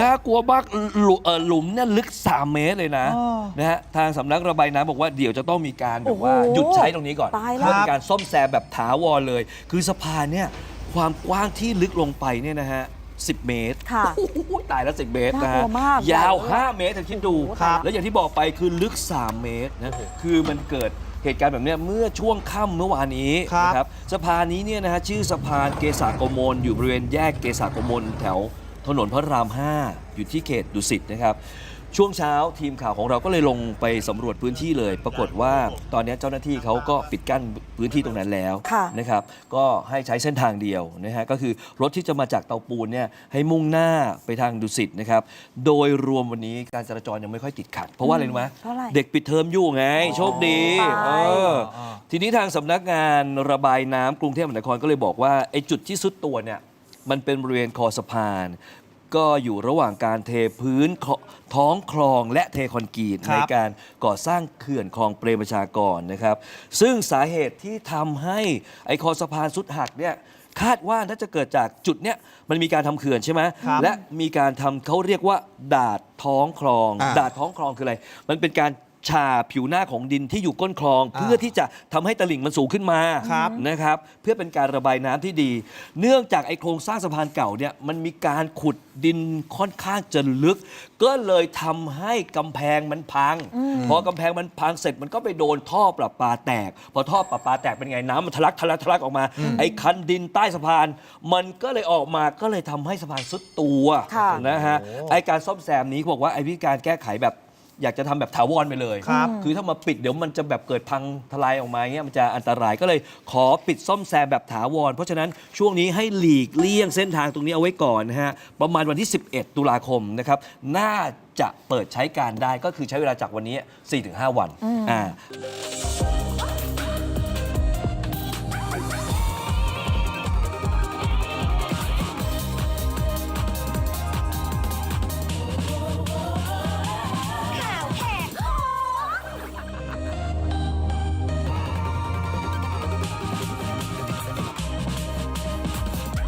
น่ากลัวมากหลุเอ่อหลุมเนี่ยลึก 3 เมตรเลยนะอ๋อนะฮะทางสำนักระบายน้ำบอกว่าเดี๋ยวจะต้องมีการแบบว่าโอ้โหหยุดใช้ตรงนี้ก่อนตายแล้ว เพื่อเป็นการซ่อมแซมแบบถาวรเลย คือสะพานเนี่ยความกว้างที่ลึกลงไปเนี่ยนะฮะ10 เมตร ค่ะ โอ้โหตายแล้ว10เมตรนะน่ากลัฮะวมากยาวใหญ่5เมตรเธอคิดดูครับ แล้วอย่างที่บอกไปคือลึก 3 เมตรนะคือมันเกิดเหตุการณ์แบบเนี้ยเมื่อช่วงค่ำเมื่อวานนี้ครับ นะครับสะพานนี้เนี่ยนะฮะชื่อสะพานเกษากมลอยู่บริเวณแยกเกษากมลแถว ถนนพระราม 5 อยู่ที่เขตดุสิตนะครับ ช่วงเช้าทีมข่าวของเราก็เลยลงไปสำรวจพื้นที่เลย ปรากฏว่าตอนนี้เจ้าหน้าที่เขาก็ปิดกั้นพื้นที่ตรงนั้นแล้วค่ะ นะครับก็ให้ใช้เส้นทางเดียวนะฮะก็คือรถที่จะมาจากเตาปูนเนี่ยให้มุ่งหน้าไปทางดุสิตนะครับโดยรวมวันนี้การจราจรยังไม่ค่อยติดขัด เพราะว่าอะไรรู้ไหมเพราะอะไรเด็กปิดเทอมอยู่ไง โชคดีไป เออ ทีนี้ทางสำนักงานระบายน้ำกรุงเทพมหานครก็เลยบอกว่าไอ้จุดที่สุดตัวเนี่ยมันเป็นบริเวณคอสะพาน ก็อยู่ระหว่างการเทพื้นคลท้องคลองและเทคอนกรีตครับในการก่อสร้างเขื่อนคลองเปรมประชากรนะครับ ซึ่งสาเหตุที่ทำให้ไอ้คอสะพานสุดหักเนี่ยคาดว่าน่าจะเกิดจากจุดเนี้ยมันมีการทำเขื่อนใช่ไหมครับและมีการทำเขาเรียกว่า ดาดท้องคลองอ่าดาดท้องคลองคืออะไร มันเป็นการ ฉาบผิวหน้าของดินที่อยู่ก้นคลอง อ่าเพื่อที่จะทำให้ตลิ่งมันสูงขึ้นมาครับนะครับ เพื่อเป็นการระบายน้ำที่ดี เนื่องจากไอโครงสร้างสะพานเก่าเนี่ยมันมีการขุดดินค่อนข้างจะลึก ก็เลยทำให้กำแพงมันพัง พอกำแพงมันพังเสร็จมันก็ไปโดนท่อประปาแตก พอท่อประปาแตกเป็นไงน้ำมันทะลักทะลักทะลักออกมา ไอ้คันดินใต้สะพาน มันก็เลยออกมาก็เลยทำให้สะพานสุดตัวค่ะ นะฮะ ไอการซ่อมแซมนี้เขาบอกว่าไอวิธีการแก้ไขแบบ อยากจะทำแบบถาวรไปเลยครับ คือถ้ามาปิดเดี๋ยวมันจะแบบเกิดพังทลายออกมาเงี้ยมันจะอันตรายก็เลยขอปิดซ่อมแซมแบบถาวร เพราะฉะนั้นช่วงนี้ให้หลีกเลี่ยงเส้นทางตรงนี้เอาไว้ก่อนนะฮะประมาณวันที่ 11 ตุลาคมนะครับน่าจะเปิดใช้การได้ก็คือใช้เวลาจากวันนี้ 4-5 วันอ่า